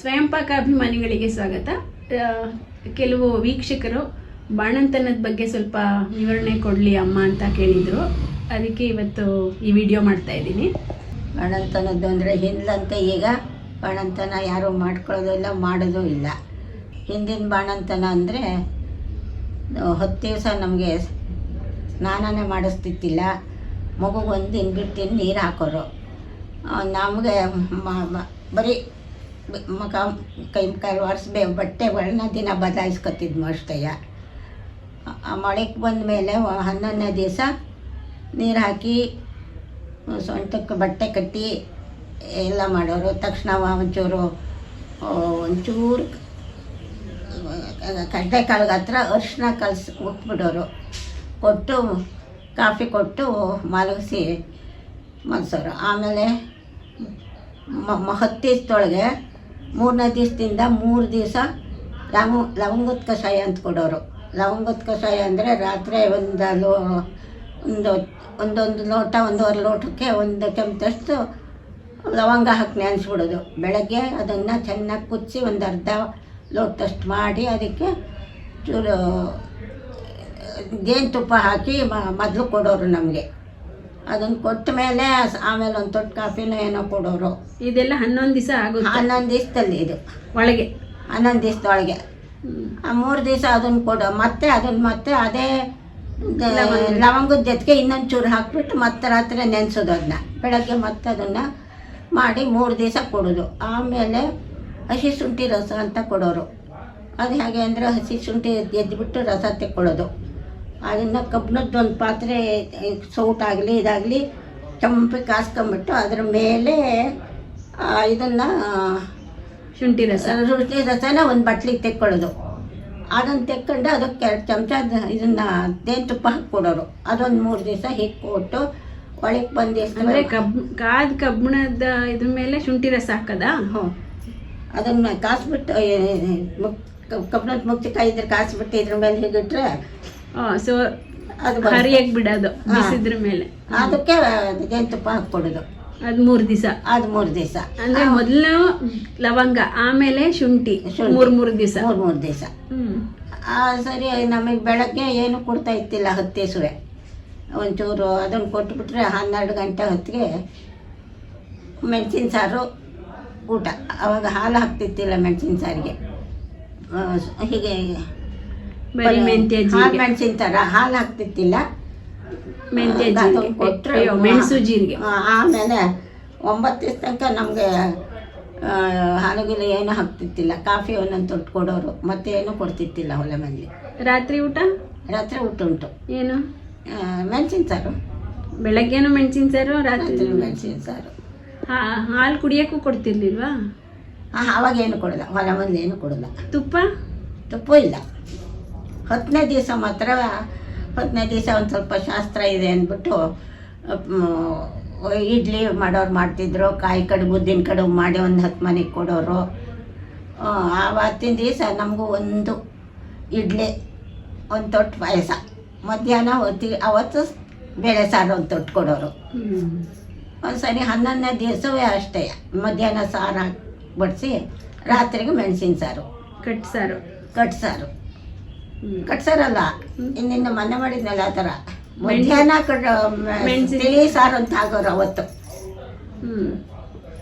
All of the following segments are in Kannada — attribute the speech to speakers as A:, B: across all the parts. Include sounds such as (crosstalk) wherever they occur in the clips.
A: ಸ್ವಯಂಪಾಕ ಅಭಿಮಾನಿಗಳಿಗೆ ಸ್ವಾಗತ. ಕೆಲವು ವೀಕ್ಷಕರು ಬಾಣಂತನದ ಬಗ್ಗೆ ಸ್ವಲ್ಪ ವಿವರಣೆ ಕೊಡಲಿ ಅಮ್ಮ ಅಂತ ಕೇಳಿದರು. ಅದಕ್ಕೆ ಇವತ್ತು ಈ ವಿಡಿಯೋ ಮಾಡ್ತಾ ಇದ್ದೀನಿ.
B: ಬಾಣಂತನದ್ದು ಅಂದರೆ ಹಿಂದಂತೆ ಈಗ ಬಾಣಂತನ ಯಾರೂ ಮಾಡ್ಕೊಳ್ಳೋದಿಲ್ಲ, ಮಾಡೋದು ಇಲ್ಲ. ಹಿಂದಿನ ಬಾಣಂತನ ಅಂದರೆ ಹತ್ತು ದಿವಸ ನಮಗೆ ಸ್ನಾನನೇ ಮಾಡಿಸ್ತಿತ್ತಿಲ್ಲ. ಮಗುಗೊಂದು ದಿನ ಬಿಟ್ಟು ನೀರು ಹಾಕೋರು. ನಮಗೆ ಬರೀ ಮುಖ ಕೈ ಕಾಲು ಒರೆಸ್ಬೇ ಬಟ್ಟೆಗಳನ್ನ ದಿನ ಬದಲಾಯಿಸ್ಕೊತಿದ್ವು ಅಷ್ಟಯ್ಯ ಆ ಮಳೆಗೆ ಬಂದ ಮೇಲೆ ಹನ್ನೊಂದನೇ ದಿವಸ ನೀರು ಹಾಕಿ ಸೊಂಟಕ್ಕೆ ಬಟ್ಟೆ ಕಟ್ಟಿ ಎಲ್ಲ ಮಾಡೋರು. ತಕ್ಷಣ ಒಂಚೂರು ಒಂಚೂರು ಕಡಲೆಕಾಳಿಗೆ ಹತ್ರ ಅರಿಶಿನ ಕಲಸಿ ಉಟ್ಬಿಡೋರು. ಕೊಟ್ಟು ಕಾಫಿ ಕೊಟ್ಟು ಮಲಗಿಸಿ ಮಲಸೋರು. ಆಮೇಲೆ ಮ ಮ- ಹತ್ತು ದಿವ್ಸದೊಳಗೆ ಮೂರನೇ ದಿವಸದಿಂದ ಮೂರು ದಿವಸ ಲವಂಗ ಲವಂಗದ ಕಷಾಯ ಅಂತ ಕೊಡೋರು. ಲವಂಗದ ಕಷಾಯ ಅಂದರೆ ರಾತ್ರಿ ಒಂದು ಲೋ, ಒಂದು, ಒಂದೊಂದು ಲೋಟ, ಒಂದೂವರೆ ಲೋಟಕ್ಕೆ ಒಂದು ಚಮಚಷ್ಟು ಲವಂಗ ಹಾಕಿ ನೆನೆಸ್ಬಿಡೋದು ಬೆಳಗ್ಗೆ ಅದನ್ನು ಚೆನ್ನಾಗಿ ಕುದಿಸಿ ಒಂದು ಅರ್ಧ ಲೋಟದಷ್ಟು ಮಾಡಿ ಅದಕ್ಕೆ ಚೂರು ಜೇನುತುಪ್ಪ ಹಾಕಿ ಮೊದಲು ಕೊಡೋರು ನಮಗೆ. ಅದನ್ನು ಕೊಟ್ಟ ಮೇಲೆ ಆಮೇಲೆ ಒಂದು ತೊಟ್ಟು ಕಾಫಿನೋ ಏನೋ ಕೊಡೋರು.
A: ಇದೆಲ್ಲ ಹನ್ನೊಂದು ದಿವಸ ಆಗುತ್ತೆ?
B: ಹನ್ನೊಂದು ದಿವಸದಲ್ಲಿ ಇದು.
A: ಒಳಗೆ?
B: ಹನ್ನೊಂದು ದಿವಸದೊಳಗೆ. ಆ ಮೂರು ದಿವಸ ಅದನ್ನು ಕೊಡು. ಮತ್ತೆ ಅದನ್ನ ಮತ್ತೆ ಅದೇ ಲವಂಗದ ಜೊತೆಗೆ ಇನ್ನೊಂದು ಚೂರು ಹಾಕ್ಬಿಟ್ಟು ಮತ್ತೆ ರಾತ್ರಿ ನೆನೆಸೋದು ಅದನ್ನ ಬೆಳಗ್ಗೆ ಮತ್ತೆ ಅದನ್ನು ಮಾಡಿ ಮೂರು ದಿವಸ ಕೊಡೋದು. ಆಮೇಲೆ ಹಸಿ ಶುಂಠಿ ರಸ ಅಂತ ಕೊಡೋರು. ಅದು ಹೇಗೆ ಅಂದರೆ ಹಸಿ ಶುಂಠಿ ಎದ್ದುಬಿಟ್ಟು ರಸ ತೆಕ್ಕೊಳ್ಳೋದು. ಅದನ್ನು ಕಬ್ಬಿಣದ್ದು ಒಂದು ಪಾತ್ರೆ ಸೌಟಾಗಲಿ ಇದಾಗಲಿ ಕೆಂಪಿ ಕಾಸ್ಕೊಂಬಿಟ್ಟು ಅದ್ರ ಮೇಲೆ ಇದನ್ನು
A: ಶುಂಠಿ ರಸ.
B: ಶುಂಠಿ ರಸನ ಒಂದು ಬಟ್ಲಿಗೆ ತೆಕ್ಕೊಳ್ಳೋದು. ಅದನ್ನು ತೆಕ್ಕೊಂಡು ಅದಕ್ಕೆ ಎರಡು ಚಮಚ ಇದನ್ನು ಜೇನುತುಪ್ಪ ಹಾಕ್ಕೊಡೋರು. ಅದೊಂದು ಮೂರು ದಿವಸ ಹೀಗೆ ಕೊಟ್ಟು ಒಳಗೆ ಬಂದು
A: ಅಂದ್ರೆ ಕಬ್ ಕಾದ ಕಬ್ಬಿಣದ ಇದ್ರ ಮೇಲೆ ಶುಂಠಿ ರಸ ಹಾಕದ?
B: ಹ್ಞೂ ಅದನ್ನು ಕಾಸ್ಬಿಟ್ಟು ಕಬ್ಬಿಣದ ಮುಕ್ತಿಕಾಯಿ ಇದ್ರೆ ಕಾಸ್ಬಿಟ್ಟು ಇದ್ರ ಮೇಲೆ ಹೀಗಿಟ್ರೆ
A: ಸೊ
B: ಅದು.
A: ಹರಿಯಾಗಿ ಬಿಡೋದು ಬಿಸಿದ್ರ ಮೇಲೆ.
B: ಅದಕ್ಕೆ ಜೇನುತುಪ್ಪ ಹಾಕ್ಕೊಡೋದು.
A: ಅದ್ ಮೂರ್ ದಿವಸ.
B: ಅದು ಮೂರು ದಿವಸ.
A: ಅಂದ್ರೆ ಮೊದಲು ಲವಂಗ ಆಮೇಲೆ ಶುಂಠಿ. ಮೂರ್ ಮೂರ್ ದಿವಸ.
B: ಮೂರು ಮೂರ್ ದಿವಸ.
A: ಹ್ಮ್.
B: ಸರಿ ನಮಗೆ ಬೆಳಗ್ಗೆ ಏನು ಕೊಡ್ತಾ ಇತ್ತಿಲ್ಲ ಹತ್ತಿಸುವೆ ಒಂಚೂರು ಅದನ್ನು ಕೊಟ್ಬಿಟ್ರೆ ಹನ್ನೆರಡು ಗಂಟೆ ಹೊತ್ತಿಗೆ ಮೆಣಸಿನ ಸಾರು ಊಟ. ಅವಾಗ ಹಾಲು ಹಾಕ್ತಿತ್ತಿಲ್ಲ ಮೆಣಸಿನ ಸಾರಿಗೆ. ಹೀಗೆ
A: ಬರೀ ಮೆಂತ್ಯ
B: ಹಾಲು ಮೆಣಸಿನ ಥರ ಹಾಲು ಹಾಕ್ತಿತ್ತಿಲ್ಲ
A: ಮೆಂತ್ಯ ಜೀರಿಗೆ. ಮೆಣಸು ಜೀರಿಗೆ.
B: ಆಮೇಲೆ ಒಂಬತ್ತು ದಿವಸ ತನಕ ನಮಗೆ ಹಾಲುಗಿಲು ಏನೂ ಹಾಕ್ತಿತ್ತಿಲ್ಲ ಕಾಫಿ ಒಂದೊಂದು ತೊಟ್ಟು ಕೊಡೋರು ಮತ್ತೆ ಏನೂ ಕೊಡ್ತಿತ್ತಿಲ್ಲ ಹೊಲ ಮಂದಿ
A: ರಾತ್ರಿ ಊಟ?
B: ರಾತ್ರಿ ಊಟ ಉಂಟು.
A: ಏನು?
B: ಮೆಣಸಿನ ಸಾರು.
A: ಬೆಳಗ್ಗೆನೂ ಮೆಣಸಿನ ಸಾರು ರಾತ್ರಿ
B: ಮೆಣಸಿನ ಸಾರು.
A: ಹಾಲು ಕುಡಿಯಕ್ಕೂ ಕೊಡ್ತಿರ್ಲಿಲ್ವಾ?
B: ಹಾಂ ಅವಾಗ ಏನು ಕೊಡಲ್ಲ. ಹೊಲ ಮಂದಿ ಏನು ಕೊಡಲ್ಲ.
A: ತುಪ್ಪ?
B: ತುಪ್ಪ ಇಲ್ಲ. ಹತ್ತನೇ ದಿವಸ ಮಾತ್ರ ಹತ್ತನೇ ದಿವಸ ಒಂದು ಸ್ವಲ್ಪ ಶಾಸ್ತ್ರ ಇದೆ ಅಂದ್ಬಿಟ್ಟು ಇಡ್ಲಿ ಮಾಡೋರು ಮಾಡ್ತಿದ್ರು ಕಾಯಿ ಕಡುಬು ಉದ್ದಿನ ಕಡುಬು ಮಾಡಿ ಒಂದು ಹತ್ತು ಮನೆಗೆ ಕೊಡೋರು. ಆವತ್ತಿನ ದಿವಸ ನಮಗೂ ಒಂದು ಇಡ್ಲಿ ಒಂದು ತೊಟ್ಟು ಪಾಯಸ. ಮಧ್ಯಾಹ್ನ ಹೊತ್ತಿ ಅವತ್ತು ಬೇಳೆ ಸಾರು ಒಂದು ತೊಟ್ಟು ಕೊಡೋರು. ಒಂದು ಸರಿ ಹನ್ನೊಂದನೇ ದಿವಸವೇ ಅಷ್ಟೇ ಮಧ್ಯಾಹ್ನ ಸಾರು ಹಾಕಿ ಬಡಿಸಿ ರಾತ್ರಿಗೆ ಮೆಣಸಿನ ಸಾರು.
A: ಕಟ್ ಸಾರು.
B: ಕಟ್ ಸಾರು. ಕಟ್ಸಾರಲ್ಲ. ಇನ್ನಿಂದ ಮನೆ ಮಾಡಿದ್ನಲ್ಲ ಆ ಥರ ಮಧ್ಯಾಹ್ನ
A: ಮೆಣ್ಸಿನ-
B: ತಿಳಿ ಸಾರು ಅಂತ ಆಗೋರು ಅವತ್ತು.
A: ಹ್ಮ್.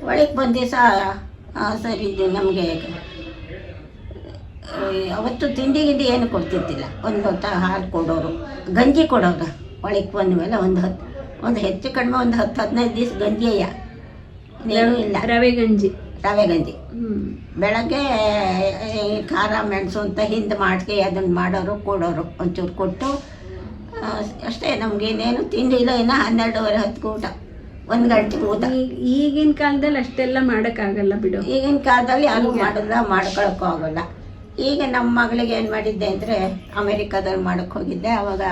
B: ಒಳಗೆ ಬಂದ ದಿವಸ ಸರಿ ಇದು ನಮಗೆ ಅವತ್ತು ತಿಂಡಿ ಗಿಂಡಿ ಏನು ಕೊಡ್ತಿದ್ದಿಲ್ಲ. ಒಂದು ಹೊತ್ತ ಹಾಲು ಕೊಡೋರು. ಗಂಜಿ ಕೊಡೋರು. ಒಳಗೆ ಬಂದ ಮೇಲೆ ಒಂದು ಹತ್ತು ಒಂದು ಹೆಚ್ಚು ಕಡಿಮೆ ಒಂದು ಹತ್ತು ಹದಿನೈದು ದಿವಸ ಗಂಜಿಯ ಏನೂ ಇಲ್ಲ.
A: ರವೆ ಗಂಜಿ.
B: ರವೆ ಗಂಜಿ ಬೆಳಗ್ಗೆ ಖಾರ ಮೆಣಸು ಅಂತ ಹಿಂದೆ ಮಾಡ್ಕೆ ಅದನ್ನು ಮಾಡೋರು ಕೊಡೋರು ಒಂಚೂರು ಕೊಟ್ಟು ಅಷ್ಟೇ ನಮಗೇನೇನು ತಿಂಡಿ ಇಲ್ಲ ಇನ್ನು ಹನ್ನೆರಡುವರೆ ಹತ್ತು ಊಟ. ಒಂದು ಗಂಟೆ ಊಟ.
A: ಈಗಿನ ಕಾಲದಲ್ಲಿ ಅಷ್ಟೆಲ್ಲ ಮಾಡೋಕ್ಕಾಗಲ್ಲ ಬಿಡು.
B: ಈಗಿನ ಕಾಲದಲ್ಲಿ ಯಾರು ಮಾಡಿದ್ರೆ ಮಾಡ್ಕೊಳಕ್ಕೂ ಆಗೋಲ್ಲ. ಈಗ ನಮ್ಮ ಮಗಳಿಗೆ ಏನು ಮಾಡಿದ್ದೆ ಅಂದರೆ ಅಮೇರಿಕಾದಲ್ಲಿ ಮಾಡೋಕ್ಕೆ ಹೋಗಿದ್ದೆ. ಅವಾಗ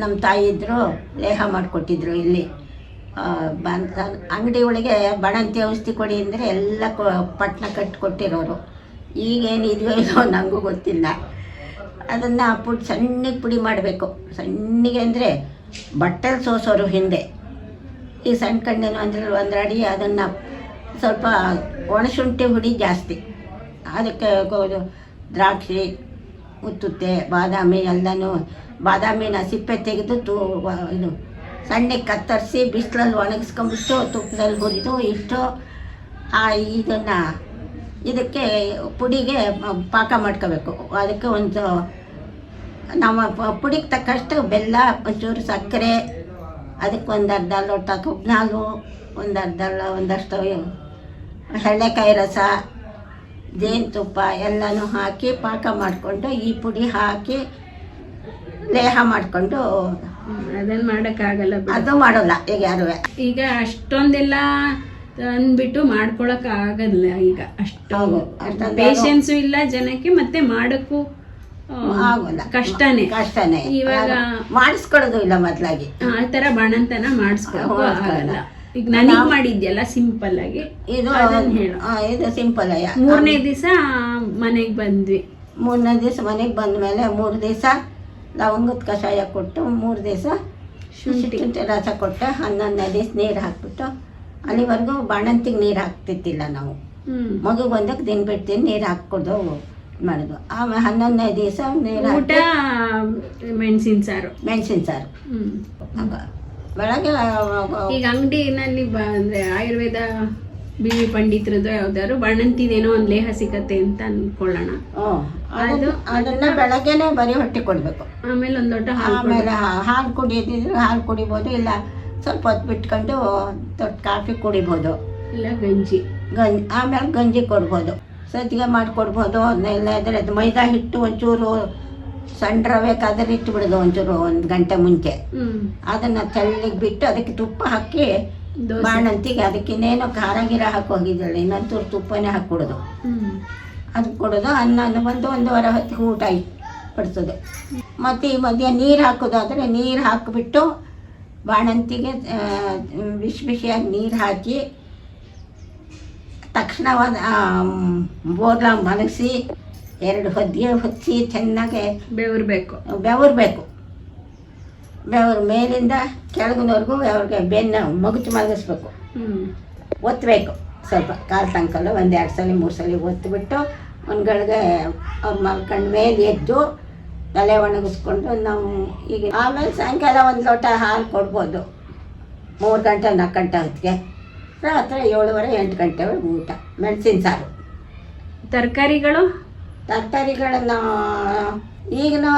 B: ನಮ್ಮ ತಾಯಿ ಇದ್ದರು ಲೇಹ ಮಾಡಿಕೊಟ್ಟಿದ್ರು ಇಲ್ಲಿ. ಬಂದ ಅಂಗಡಿ ಒಳಗೆ ಬಣಂತಿ ಔಷಧಿ ಕೊಡಿ ಅಂದರೆ ಎಲ್ಲ ಪಟ್ಟಣ ಕಟ್ಟಿ ಕೊಟ್ಟಿರೋರು ಈಗೇನು ಇದೆಯೋ ಇಲ್ಲೋ ನನಗೂ ಗೊತ್ತಿಲ್ಲ. ಅದನ್ನು ಪುಡಿ, ಸಣ್ಣಗೆ ಪುಡಿ ಮಾಡಬೇಕು. ಸಣ್ಣಗೆ ಅಂದರೆ ಬಟ್ಟೆಲಿ ಸೋಸೋರು ಹಿಂದೆ. ಈ ಸಣ್ಣ ಕಣ್ಣೇನು ಅಂದ್ರೆ ಒಂದು ಅಡಿ ಅದನ್ನು ಸ್ವಲ್ಪ ಒಣಶುಂಠಿ ಹುಡಿ ಜಾಸ್ತಿ. ಅದಕ್ಕೆ ದ್ರಾಕ್ಷಿ ಉತ್ತುತ್ತೆ ಬಾದಾಮಿ ಎಲ್ಲನೂ, ಬಾದಾಮಿನ ಸಿಪ್ಪೆ ತೆಗೆದು ತೂ, ಇದು ಸಣ್ಣಗೆ ಕತ್ತರಿಸಿ ಬಿಸಿಲಲ್ಲಿ ಒಣಗಿಸ್ಕೊಂಬಿಟ್ಟು ತುಪ್ಪದಲ್ಲಿ ಹುರಿದು ಇಟ್ಟು ಆ ಇದನ್ನು ಇದಕ್ಕೆ ಪುಡಿಗೆ ಪಾಕ ಮಾಡ್ಕೋಬೇಕು. ಅದಕ್ಕೆ ಒಂದು ನಮ್ಮ ಪುಡಿಗೆ ತಕ್ಕಷ್ಟು ಬೆಲ್ಲ ಒಂಚೂರು ಸಕ್ಕರೆ, ಅದಕ್ಕೆ ಒಂದು ಅರ್ಧ ಲೋಟ ಕಬ್ಬಿನಾಲು ಒಂದು ಅರ್ಧ ಒಂದಷ್ಟು ಎಳ್ಳೆಕಾಯಿ ರಸ, ಜೇನುತುಪ್ಪ ಎಲ್ಲನೂ ಹಾಕಿ ಪಾಕ ಮಾಡಿಕೊಂಡು ಈ ಪುಡಿ ಹಾಕಿ, ಲೇಹ ಮಾಡಿಕೊಂಡು
A: ಅದನ್ನ ಮಾಡಕ್ಕಾಗಲ್ಲ.
B: ಅದು ಮಾಡೋಲ್ಲ ಈಗ ಯಾರು
A: ಈಗ ಅಷ್ಟೊಂದೆಲ್ಲ ಅಂದ್ಬಿಟ್ಟು ಮಾಡ್ಕೊಳಕ್ ಆಗಲ್ಲ ಈಗ ಅಷ್ಟು.
B: ಅಷ್ಟೊಂದು
A: ಪೇಶನ್ಸು ಇಲ್ಲ ಜನಕ್ಕೆ ಮತ್ತೆ ಮಾಡಕ್ಕೂ
B: ಆಗೋಲ್ಲ.
A: ಕಷ್ಟನೇ.
B: ಕಷ್ಟನೇ.
A: ಇವಾಗ
B: ಮಾಡಿಸ್ಕೊಳ್ಳೋದು ಇಲ್ಲ ಮೊದ್ಲಾಗಿ.
A: ಆ ತರ ಬಾಣಂತನ ಮಾಡಿಸ್ಕೊಳಕ್ಕೂ ಆಗಲ್ಲ. ಈಗ ನನಗ್ ಮಾಡಿದ್ಯಲ್ಲ ಸಿಂಪಲ್ ಆಗಿ.
B: ಇದು
A: ಹೇಳು.
B: ಇದು ಸಿಂಪಲ್
A: ಮೂರನೇ ದಿವಸ ಮನೆಗ್ ಬಂದ್ವಿ.
B: ಮೂರನೇ ದಿವಸ ಮನೆಗೆ ಬಂದ ಮೇಲೆ ಮೂರು ದಿವಸ ಲವಂಗದ ಕಷಾಯ ಕೊಟ್ಟು ಮೂರು ದಿವಸ
A: ಶುಂಠಿ.
B: ರಸ ಕೊಟ್ಟು ಹನ್ನೊಂದನೇ ದಿವಸ ನೀರು ಹಾಕ್ಬಿಟ್ಟು ಅಲ್ಲಿವರೆಗೂ ಬಾಣಂತಿಗೆ ನೀರು ಹಾಕ್ತಿದ್ದಿಲ್ಲ ನಾವು. ಮಗು ಬಂದಕ್ಕೆ ದಿನ ಬಿಡ್ತೀನಿ ನೀರು ಹಾಕ್ಕೊಡು ಮಾಡೋದು. ಆಮೇಲೆ ಹನ್ನೊಂದನೇ ದಿವಸ ನೀರು
A: ಊಟ ಮೆಣಸಿನ ಸಾರು.
B: ಮೆಣಸಿನ ಸಾರು. ಬೆಳಗ್ಗೆ
A: ಈಗ ಅಂಗಡಿನಲ್ಲಿ ಅಂದ್ರೆ ಆಯುರ್ವೇದ ಬಿ ವಿ ಪಂಡಿತರದ್ದು ಯಾವ್ದಾದ್ರು ಬಣ್ಣಂತಿದೇನೋ ಒಂದ್ ಲೇಹ ಸಿಗತ್ತೆ ಅಂತ ಅನ್ಕೊಳ್ಳೋಣ.
B: ಹ್ಮ್, ಅದನ್ನ ಅದನ್ನ ಬೆಳಗ್ಗೆನೆ ಬರೀ ಹೊಟ್ಟೆ ಕೊಡಬೇಕು.
A: ಆಮೇಲೆ ಒಂದು ದೊಡ್ಡ ಹಾಲು
B: ಹಾಲು ಕುಡಿಯೋದಿದ್ರೆ ಹಾಲು ಕುಡಿಬೋದು ಇಲ್ಲ ಸ್ವಲ್ಪ ಹೊತ್ತು ಬಿಟ್ಕೊಂಡು ದೊಡ್ಡ ಕಾಫಿ ಕುಡಿಬೋದು.
A: ಇಲ್ಲ ಗಂಜಿ.
B: ಗಂಜಿ ಆಮೇಲೆ ಗಂಜಿ ಕೊಡ್ಬೋದು. ಸಜ್ಜಿಗೆ ಮಾಡಿಕೊಡ್ಬೋದು ಅದನ್ನೆಲ್ಲ ಇದ್ರೆ ಅದು ಮೈದಾ ಹಿಟ್ಟು ಒಂಚೂರು ಸಣ್ಣ ರವೆ ಕದರಿ ಇಟ್ಟು ಬಿಡೋದು ಒಂಚೂರು ಒಂದು ಗಂಟೆ ಮುಂಚೆ. ಅದನ್ನ ತೆಳ್ಳಗೆ ಬಿಟ್ಟು ಅದಕ್ಕೆ ತುಪ್ಪ ಹಾಕಿ ಬಾಣಂತಿಗೆ ಅದಕ್ಕೆ ಇನ್ನೇನೋ ಖಾರ ಗಿರ ಹಾಕಿ ಹೋಗಿದ್ದಾಳೆ ಇನ್ನೊಂಚೂರು ತುಪ್ಪನೇ ಹಾಕ್ಕೊಡೋದು.
A: ಹ್ಮ್.
B: ಅದು ಕೊಡೋದು ಅನ್ನ ಒಂದು ಒಂದೂವರೆ ಹೊತ್ತಿಗೆ ಊಟ ಪಡ್ತದೆ. ಮತ್ತು ಈ ಮಧ್ಯೆ ನೀರು ಹಾಕೋದಾದರೆ ನೀರು ಹಾಕಿಬಿಟ್ಟು ಬಾಣಂತಿಗೆ ಬಿಸಿ ಬಿಸಿಯಾಗಿ ನೀರು ಹಾಕಿ ತಕ್ಷಣ ಒಂದು ಬೋರ್ಲ ಮಲಗಿಸಿ ಎರಡು ಹೊದ್ದಿಗೆ ಹೊಚ್ಚಿ ಚೆನ್ನಾಗಿ
A: ಬೆವರ್ಬೇಕು.
B: ಬೆವರ್ಬೇಕು. ಬೆವರು ಮೇಲಿಂದ ಕೆಳಗಿನವರೆಗೂ ಅವ್ರಿಗೆ ಬೆನ್ನು ಮಗುಚು ಮಲಗಿಸ್ಬೇಕು. ಒತ್ತಬೇಕು ಸ್ವಲ್ಪ ಕಾಲು ತನಕಲ್ಲ ಒಂದು ಎರಡು ಸಲ ಮೂರು ಸಲ ಒತ್ತಿಬಿಟ್ಟು ಒಂದ್ಗಳಿಗೆ ಅವ್ರು ಮಲ್ಕೊಂಡು ಮೇಲೆ ಎದ್ದು ತಲೆ ಒಣಗಿಸ್ಕೊಂಡು ನಾವು ಈಗ ಆಮೇಲೆ ಸಾಯಂಕಾಲ ಒಂದು ಲೋಟ ಹಾಲು ಕೊಡ್ಬೋದು. ಮೂರು ಗಂಟೆ ನಾಲ್ಕು ಗಂಟೆ ಹೊತ್ತಿಗೆ. ರಾತ್ರಿ ಏಳುವರೆ ಎಂಟು ಗಂಟೆವರೆಗೆ ಊಟ ಮೆಣಸಿನ ಸಾರು.
A: ತರಕಾರಿಗಳು?
B: ತರಕಾರಿಗಳನ್ನು ಈಗಿನ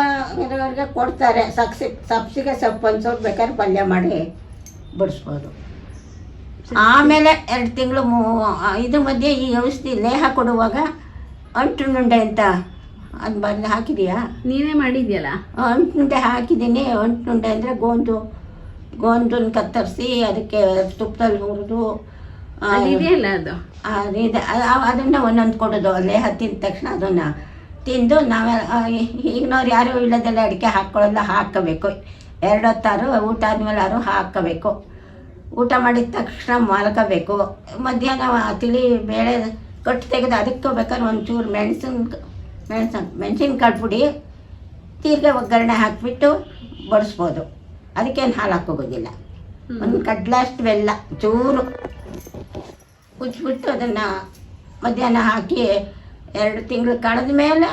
B: ಇರೋರಿಗೆ ಕೊಡ್ತಾರೆ. ಸಕ್ಸಿ ಸಬ್ಸಿಗೆ ಸೊಪ್ಪು ಒಂದು ಸ್ವಲ್ಪ ಬೇಕಾದ್ರೆ ಪಲ್ಯ ಮಾಡಿ ಬಿಡಿಸ್ಬೋದು. ಆಮೇಲೆ ಎರಡು ತಿಂಗಳು ಮೂ ಇದು ಮಧ್ಯೆ ಈ ಔಷಧಿ ಲೇಹ ಕೊಡುವಾಗ ಅಂಟು ನುಂಡೆ ಅಂತ ಅದು ಬಂದು ಹಾಕಿದೀಯಾ?
A: ನೀನೇ ಮಾಡಿದ್ಯಲ್ಲ?
B: ಅಂಟು ನುಂಡೆ ಹಾಕಿದ್ದೀನಿ. ಅಂಟು ನುಂಡೆ ಅಂದರೆ ಗೋಂದು ಗೋಂದನ್ನ ಕತ್ತರಿಸಿ ಅದಕ್ಕೆ ತುಪ್ಪದಲ್ಲಿ ಹುರಿದು ಆ,
A: ಅದಿದೆಯಲ್ಲ ಅದು?
B: ಇದೆ ಅದನ್ನು ಒಂದೊಂದು ಕೊಡೋದು. ಲೇಹ ತಿಂದ ತಕ್ಷಣ ಅದನ್ನು ತಿಂದು ನಾವು ಈಗಿನವ್ರು ಯಾರು ಇಲ್ಲದೆಲ್ಲ ಅಡಿಕೆ ಹಾಕ್ಕೊಳ್ಳೋಲ್ಲ ಹಾಕಬೇಕು. ಎರಡು ಹೊತ್ತಾರು ಊಟ ಆದಮೇಲೆ ಯಾರು ಹಾಕಬೇಕು. ಊಟ ಮಾಡಿದ ತಕ್ಷಣ ಮಲ್ಕೋಬೇಕು. ಮಧ್ಯಾಹ್ನ ತಿಳಿ ಬೇಳೆ ಕಟ್ಟು ತೆಗೆದು ಅದಕ್ಕೆ ಬೇಕಾದ್ರೆ ಒಂಚೂರು ಮೆಣಸಿನ ಮೆಣಸಿನ ಮೆಣಸಿನ್ಕಾಳು ಪುಡಿ ತೀರ್ಗೆ ಒಗ್ಗರಣೆ ಹಾಕಿಬಿಟ್ಟು ಬಡಿಸ್ಬೋದು. ಅದಕ್ಕೇನು ಹಾಲು ಹಾಕೋಗೋದಿಲ್ಲ. ಒಂದು ಕಡ್ಲಷ್ಟು ಬೆಲ್ಲ ಚೂರು ಉಜ್ಬಿಟ್ಟು ಅದನ್ನು ಮಧ್ಯಾಹ್ನ ಹಾಕಿ ಎರಡು ತಿಂಗಳು ಕಳೆದ ಮೇಲೆ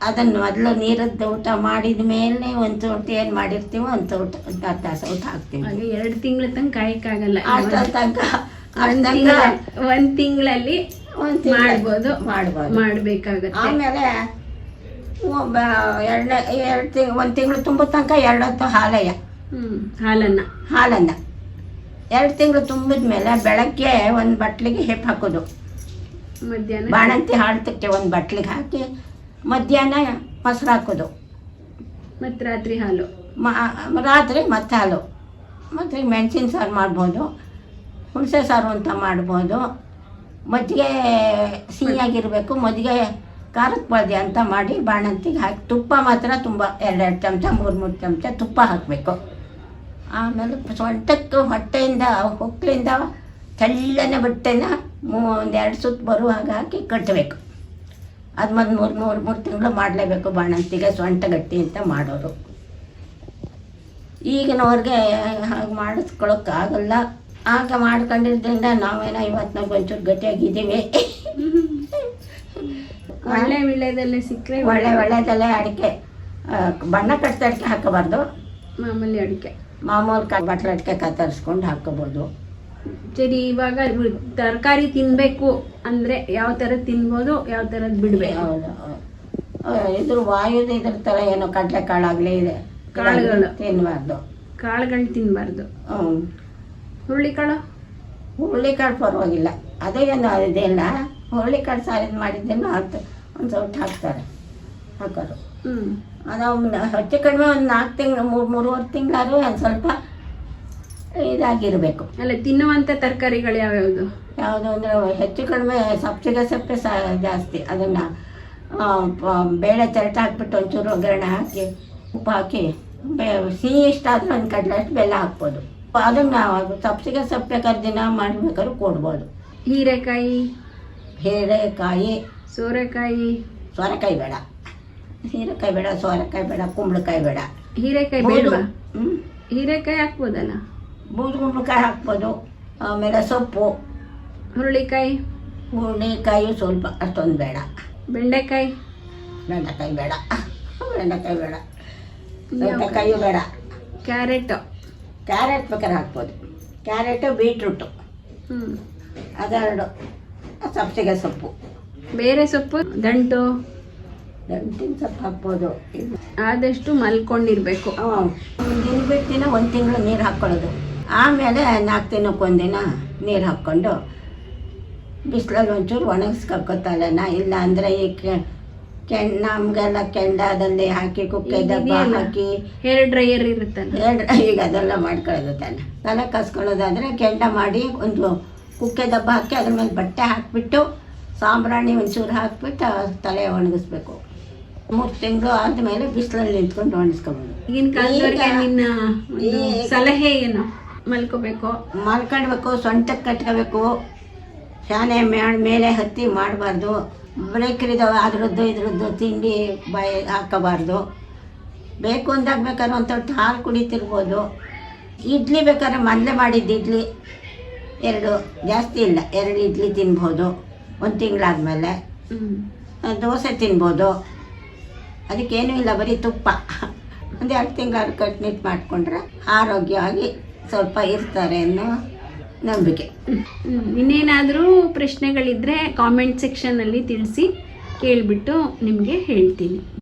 B: ಅದನ್ನು ಮೊದಲು ನೀರದ್ದು ಊಟ ಮಾಡಿದ ಮೇಲೆ ಒಂದು ತೋಟ ಏನು ಮಾಡಿರ್ತೀವೋ ಒಂದು ತೋಟ ಒಂದು ಹತ್ತು ತಾಸು ಊಟ ಹಾಕ್ತೀವಿ.
A: ಎರಡು ತಿಂಗಳ ತನಕ ಕಾಯಕ್ಕಾಗಲ್ಲ.
B: ಅಷ್ಟರ ತನಕ.
A: ಒಂದು ತಿಂಗಳಲ್ಲಿ
B: ಒಂದು
A: ಮಾಡ್ಬೋದು.
B: ಮಾಡ್ಬೋದು.
A: ಮಾಡಬೇಕಾಗುತ್ತೆ.
B: ಆಮೇಲೆ ಒಬ್ಬ ಎರಡನೇ ಎರಡು ತಿಂಗ್ ಒಂದು ತಿಂಗಳು ತುಂಬ ತನಕ ಎರಡು ಹೊತ್ತು ಹಾಲಯ್ಯ.
A: ಹ್ಮ್ ಹಾಲನ್ನ.
B: ಹಾಲನ್ನು. ಎರಡು ತಿಂಗಳು ತುಂಬಿದ ಮೇಲೆ ಬೆಳಗ್ಗೆ ಒಂದು ಬಟ್ಲಿಗೆ ಹೆಪ್ಪು ಹಾಕೋದು.
A: ಮಧ್ಯಾಹ್ನ?
B: ಬಾಣಂತಿ ತಟ್ಟೆ ಒಂದು ಬಟ್ಲಿಗೆ ಹಾಕಿ ಮಧ್ಯಾಹ್ನ ಮೊಸರು ಹಾಕೋದು.
A: ಮತ್ತು ರಾತ್ರಿ ಹಾಲು?
B: ಮ ರಾತ್ರಿ ಮತ್ತೆ ಹಾಲು. ಮತ್ತು ಮೆಣಸಿನ ಸಾರು ಮಾಡ್ಬೋದು ಹುಣಸೆ ಸಾರು ಅಂತ ಮಾಡ್ಬೋದು. ಮಜ್ಜಿಗೆ ಸಿಹಿಯಾಗಿರಬೇಕು ಮಜ್ಜಿಗೆ ಖಾರದ ಪಲ್ಯ ಅಂತ ಮಾಡಿ ಬಾಣಂತಿಗೆ ಹಾಕಿ ತುಪ್ಪ ಮಾತ್ರ ತುಂಬ ಎರಡೆರಡು ಚಮಚ ಮೂರು ಮೂರು ಚಮಚ ತುಪ್ಪ ಹಾಕಬೇಕು. ಆಮೇಲೆ ಸೊಂಟಕ್ಕೆ ಹೊಟ್ಟೆಯಿಂದ ಹೊಕ್ಕಲಿಂದ ತೆಳ್ಳನೆ ಬಟ್ಟೆನ ಒಂದೆರಡು ಸುತ್ತ ಬರುವಾಗ ಹಾಕಿ ಕಟ್ಟಬೇಕು ಅದು ಮತ್ತು ಮೂರು ಮೂರು ಮೂರು ತಿಂಗಳು ಮಾಡಲೇಬೇಕು ಬಾಣಂತಿಗೆ ಸೊಂಟ ಗಟ್ಟಿ ಅಂತ ಮಾಡೋರು. ಈಗಿನವ್ರಿಗೆ ಹಾಗೆ ಮಾಡಿಸ್ಕೊಳಕ್ಕಾಗಲ್ಲ ಆಗ ಮಾಡ್ಕೊಂಡಿದ್ದರಿಂದ ನಾವೇನೋ ಇವತ್ತು ನಾವು ಒಂಚೂರು ಗಟ್ಟಿಯಾಗಿದ್ದೀವಿ (laughs)
A: ಒಳ್ಳೆ ವಿಳ್ಯದಲ್ಲೇ ಸಿಕ್ಕರೆ
B: ಒಳ್ಳೆ. ಒಳ್ಳೆದಲ್ಲೇ ಅಡಿಕೆ ಬಣ್ಣ ಕಟ್ಟಿದ ಅಡಿಕೆ ಹಾಕೋಬಾರ್ದು.
A: ಮಾಮೂಲಿ ಅಡಿಕೆ.
B: ಮಾಮೂಲಿ ಕ ಬಟ್ಲ ಅಡಿಕೆ ಕತ್ತರಿಸ್ಕೊಂಡು ಹಾಕೋಬೋದು
A: ಸರಿ ಇವಾಗ ತರಕಾರಿ ತಿನ್ಬೇಕು ಅಂದ್ರೆ ಯಾವ ತರ ತಿನ್ಬೋದು ಯಾವ ಥರದ್ದು ಬಿಡ್ಬೇಕು?
B: ಇದ್ರ ವಾಯುದ ಇದ್ರ ಥರ ಏನೋ ಕಡಲೆಕಾಳಾಗಲಿ ಇದೆ.
A: ಕಾಳುಗಳು.
B: ತಿನ್ಬಾರ್ದು.
A: ಕಾಳುಗಳು ತಿನ್ಬಾರ್ದು.
B: ಹ್ಞೂ
A: ಹುರುಳಿಕಾಳು?
B: ಹುರುಳಿಕಾಳು ಪರವಾಗಿಲ್ಲ. ಅದೇ ಏನು ಅದೇನ ಹುರುಳಿಕಾಳು ಸಾರಿದ್ ಮಾಡಿದ್ದೇನು ಹತ್ತು ಒಂದು ಸೌಟ್ ಹಾಕ್ತಾರೆ. ಹಾಕೋರು
A: ಹ್ಮ್.
B: ಅದು ಹೆಚ್ಚು ಕಡಿಮೆ ಒಂದು ನಾಲ್ಕು ತಿಂಗಳು ಮೂರು ಮೂರುವರೆ ತಿಂಗಳಾದ್ರೂ ಒಂದು ಸ್ವಲ್ಪ ಇದಾಗಿರಬೇಕು.
A: ಅಲ್ಲ ತಿನ್ನುವಂತ ತರಕಾರಿಗಳು ಯಾವ್ಯಾವುದು?
B: ಯಾವುದು ಅಂದರೆ ಹೆಚ್ಚು ಕಡಿಮೆ ಸಬ್ಸಿಗೆ ಸಪ್ಪೆ ಸಹ ಜಾಸ್ತಿ. ಅದನ್ನು ಬೇಳೆ ಚಟ್ ಹಾಕ್ಬಿಟ್ಟು ಒಂಚೂರು ಒಗ್ಗರಣೆ ಹಾಕಿ ಉಪ್ಪು ಹಾಕಿ ಬೇ ಸಿಹಿ ಇಷ್ಟ ಆದರೆ ಒಂದು ಕಡಲೆ ಅಷ್ಟು ಬೆಲ್ಲ ಹಾಕ್ಬೋದು. ಅದನ್ನು ಸಬ್ಸಿಗೆ ಸಪ್ಪೆ ಕರ್ದಿನ ಮಾಡ್ಬೇಕಾದ್ರೂ ಕೊಡ್ಬೋದು.
A: ಹೀರೆಕಾಯಿ?
B: ಹೀರೆಕಾಯಿ.
A: ಸೋರೆಕಾಯಿ?
B: ಸೋರೆಕಾಯಿ ಬೇಡ. ಹೀರೆಕಾಯಿ ಬೇಡ ಸೋರೆಕಾಯಿ ಬೇಡ ಕುಂಬಳಕಾಯಿ ಬೇಡ.
A: ಹೀರೆಕಾಯಿ
B: ಬೇಡ
A: ಹೀರೆಕಾಯಿ ಹಾಕ್ಬೋದಲ್ಲ?
B: ಬೂದು ಕುಂಬಳಕಾಯಿ ಹಾಕ್ಬೋದು ಆಮೇಲೆ ಸೊಪ್ಪು
A: ಹುರುಳಿಕಾಯಿ
B: ಹುರುಳಿಕಾಯಿ ಸ್ವಲ್ಪ ಅಷ್ಟೊಂದು ಬೇಡ
A: ಬೆಂಡೆಕಾಯಿ
B: ಬೆಂಡೆಕಾಯಿ ಬೇಡ ಬೆಂಡೆಕಾಯಿ ಬೇಡ ಬೆಂಡೆಕಾಯಿ ಬೇಡ
A: ಕ್ಯಾರೆಟು
B: ಕ್ಯಾರೆಟ್ ಬೇಕಾದ್ರೆ ಹಾಕ್ಬೋದು ಕ್ಯಾರೆಟು ಬೀಟ್ರೂಟು
A: ಹ್ಞೂ
B: ಅದೆರಡು ಸಬ್ಸಿಗೆ ಸೊಪ್ಪು
A: ಬೇರೆ ಸೊಪ್ಪು ದಂಟು
B: ದಂಟಿನ ಸೊಪ್ಪು ಹಾಕ್ಬೋದು
A: ಆದಷ್ಟು ಮಲ್ಕೊಂಡಿರಬೇಕು
B: ಒಂದು ದಿನ ಬಿಟ್ಟು ದಿನ ಒಂದು ತಿಂಗಳು ನೀರು ಹಾಕ್ಕೊಳ್ಳೋದು ಆಮೇಲೆ ನಾಲ್ಕು ದಿನಕ್ಕೊಂದಿನ ನೀರು ಹಾಕ್ಕೊಂಡು ಬಿಸಿಲಲ್ಲಿ ಒಂಚೂರು ಒಣಗಿಸ್ಕೊತಾಳೆನ ಇಲ್ಲ ಅಂದರೆ ಈ ಕೆಂಡ ನಮಗೆಲ್ಲ ಕೆಂಡದಲ್ಲಿ ಹಾಕಿ ಕುಕ್ಕೆ ದಬ್ಬ ಹಾಕಿ.
A: ಹೇರ್ ಡ್ರೈಯರ್ ಇರುತ್ತಲ್ಲ
B: ಹೇಳ್ರಿ ಈಗ ಅದೆಲ್ಲ ಮಾಡ್ಕೊಳ್ಳೋದು ತಾನೆ ತಲೆ ಕಸ್ಕೊಳ್ಳೋದಾದರೆ ಕೆಂಡ ಮಾಡಿ ಒಂದು ಕುಕ್ಕೆ ದಬ್ಬ ಹಾಕಿ ಅದ್ರ ಮೇಲೆ ಬಟ್ಟೆ ಹಾಕಿಬಿಟ್ಟು ಸಾಂಬ್ರಾಣಿ ಒಂಚೂರು ಹಾಕಿಬಿಟ್ಟು ತಲೆ ಒಣಗಿಸ್ಬೇಕು. ಮೂರು ತಿಂಗಳು ಆದಮೇಲೆ ಬಿಸಿಲಲ್ಲಿ ನಿಂತ್ಕೊಂಡು ಒಣಗಿಸ್ಕೊಬೋದು.
A: ಈಗಿನ ಸಲಹೆ ಏನು? ಮಲ್ಕೋಬೇಕು.
B: ಮಲ್ಕೊಳ್ಬೇಕು ಸೊಂಟಕ್ಕೆ ಕಟ್ಕೋಬೇಕು. ಶಾನೆ ಮೇಲೆ ಹತ್ತಿ ಮಾಡಬಾರ್ದು. ಬ್ರೇಕರಿದಾವೆ ಅದರದ್ದು ಇದ್ರದ್ದು ತಿಂಡಿ ಬಾಯಿ ಹಾಕಬಾರ್ದು. ಬೇಕು ಅಂದಾಗ ಬೇಕಾದ್ರೆ ಒಂದು ತೊಟ್ಟು ಹಾಲು ಕುಡಿತಿರ್ಬೋದು. ಇಡ್ಲಿ ಬೇಕಾದ್ರೆ ಮೊದಲೇ ಮಾಡಿದ್ದು ಇಡ್ಲಿ. ಎರಡು. ಜಾಸ್ತಿ ಇಲ್ಲ ಎರಡು ಇಡ್ಲಿ ತಿನ್ಬೋದು ಒಂದು ತಿಂಗಳಾದಮೇಲೆ. ದೋಸೆ ತಿನ್ಬೋದು. ಅದಕ್ಕೇನೂ ಇಲ್ಲ ಬರೀ ತುಪ್ಪ. ಒಂದು ಎರಡು ತಿಂಗಳು ಕಟ್ನಿಟ್ ಮಾಡಿಕೊಂಡ್ರೆ ಆರೋಗ್ಯವಾಗಿ ಸ್ವಲ್ಪ ಇರ್ತಾರೆ ಅನ್ನೋ ನಂಬಿಕೆ.
A: ಇನ್ನೇನಾದರೂ ಪ್ರಶ್ನೆಗಳಿದ್ದರೆ ಕಾಮೆಂಟ್ ಸೆಕ್ಷನಲ್ಲಿ ತಿಳಿಸಿ ಕೇಳಿಬಿಟ್ಟು ನಿಮಗೆ ಹೇಳ್ತೀನಿ.